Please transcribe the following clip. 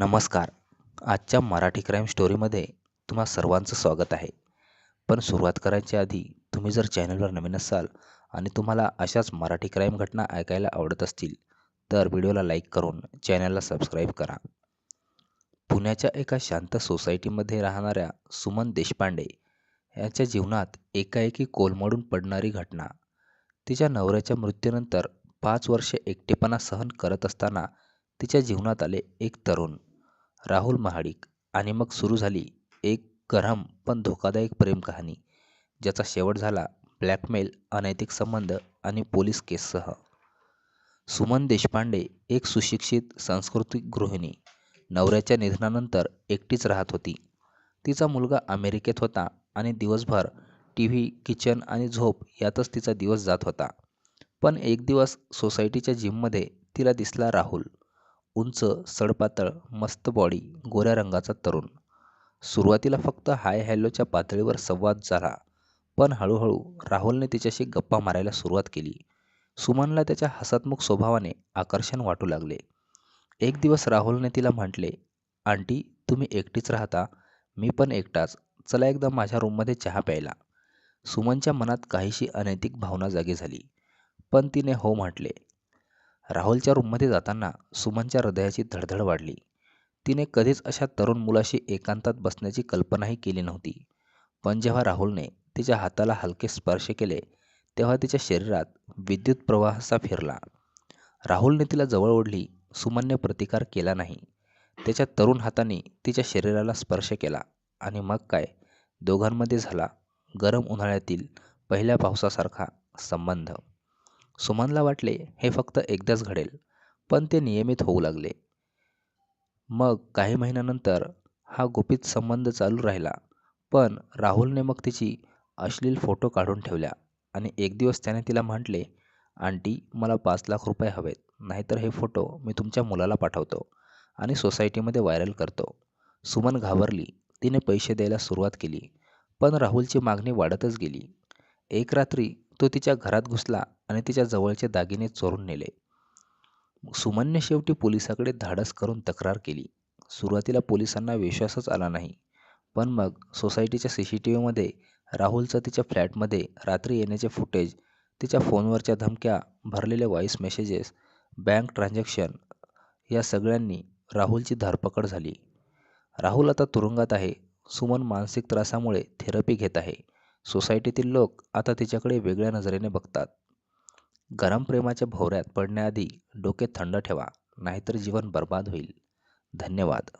नमस्कार. आजच्या मराठी क्राईम स्टोरीमध्ये तुम्हा सर्वांचं स्वागत आहे. पण सुरुवात करायच्या आधी तुम्ही जर चॅनलवर नवीन असाल आणि तुम्हाला अशाच मराठी क्राईम घटना ऐकायला आवडत असतील तर व्हिडिओला लाईक करून चॅनलला सबस्क्राईब करा. पुण्याच्या एका शांत सोसायटीमध्ये राहणाऱ्या सुमन देशपांडे याच्या जीवनात एकाएकी कोलमडून पडणारी घटना. तिच्या नवऱ्याच्या मृत्यूनंतर पाच वर्षे एकटेपणा सहन करत असताना तिच्या जीवनात आले एक तरुण. राहुल महाडिक आणि मग सुरू झाली एक गरम पण धोकादायक प्रेमकहाणी ज्याचा शेवट झाला ब्लॅकमेल अनैतिक संबंध आणि पोलीस केससह. सुमन देशपांडे एक सुशिक्षित सांस्कृतिक गृहिणी नवऱ्याच्या निधनानंतर एकटीच राहत होती. तिचा मुलगा अमेरिकेत होता आणि दिवसभर टी व्ही किचन आणि झोप यातच तिचा दिवस जात होता. पण एक दिवस सोसायटीच्या जिममध्ये तिला दिसला राहुल. उंच सडपातळ मस्त बॉडी गोऱ्या रंगाचा तरुण. सुरुवातीला फक्त हाय हॅलोच्या पातळीवर संवाद झाला पण हळूहळू राहुलने तिच्याशी गप्पा मारायला सुरुवात केली. सुमनला त्याच्या हसतमुख स्वभावाने आकर्षण वाटू लागले. एक दिवस राहुलने तिला म्हटले आंटी तुम्ही एकटीच राहता मी पण एकटाच. चला एकदा माझ्या रूममध्ये चहा प्यायला. सुमनच्या मनात काहीशी अनैतिक भावना जागी झाली पण तिने हो म्हटले राहुलच्या रूममध्ये जाताना सुमनच्या हृदयाची धडधड वाढली. तिने कधीच अशा तरुण मुलाशी एकांतात बसण्याची कल्पनाही केली नव्हती. पण जेव्हा राहुलने तिच्या हाताला हलके स्पर्श केले तेव्हा तिच्या शरीरात विद्युत प्रवाहाचा फिरला. राहुलने तिला जवळ ओढली सुमनने प्रतिकार केला नाही. त्याच्या तरुण हाताने तिच्या शरीराला स्पर्श केला आणि मग काय? दोघांमध्ये झाला गरम उन्हाळ्यातील पहिल्या पावसासारखा संबंध. सुमनला वाटले हे फक्त एकदाच घडेल पण ते नियमित होऊ लागले. मग काही महिन्यानंतर हा गुपित संबंध चालू राहिला पण राहुलने मग तिची अश्लील फोटो काढून ठेवल्या आणि एक दिवस त्याने तिला म्हटले आंटी मला पाच लाख रुपये हवेत नाहीतर हे फोटो मी तुमच्या मुलाला पाठवतो आणि सोसायटीमध्ये व्हायरल करतो. सुमन घाबरली तिने पैसे द्यायला सुरुवात केली पण राहुलची मागणी वाढतच गेली. एक रात्री तो तिच्या घरात घुसला आणि तिच्या जवळचे दागिने चोरून नेले. सुमनने शेवटी पोलिसाकडे धाडस करून तक्रार केली. सुरुवातीला पोलिसांना विश्वासच आला नाही. पण मग सोसायटीच्या सी सी टी व्हीमध्ये राहुलचं तिच्या फ्लॅटमध्ये रात्री येण्याचे फुटेज तिच्या फोनवरच्या धमक्या भरलेले व्हॉईस मेसेजेस बँक ट्रान्झॅक्शन या सगळ्यांनी राहुलची धरपकड झाली. राहुल आता तुरुंगात आहे. सुमन मानसिक त्रासामुळे थेरपी घेत आहे. सोसायटीतील लोक आता तिच्याकडे वेगळ्या नजरेने बघतात. गरम प्रेमाच्या भोवऱ्यात पडण्याआधी डोके थंड ठेवा नाहीतर जीवन बर्बाद होईल. धन्यवाद.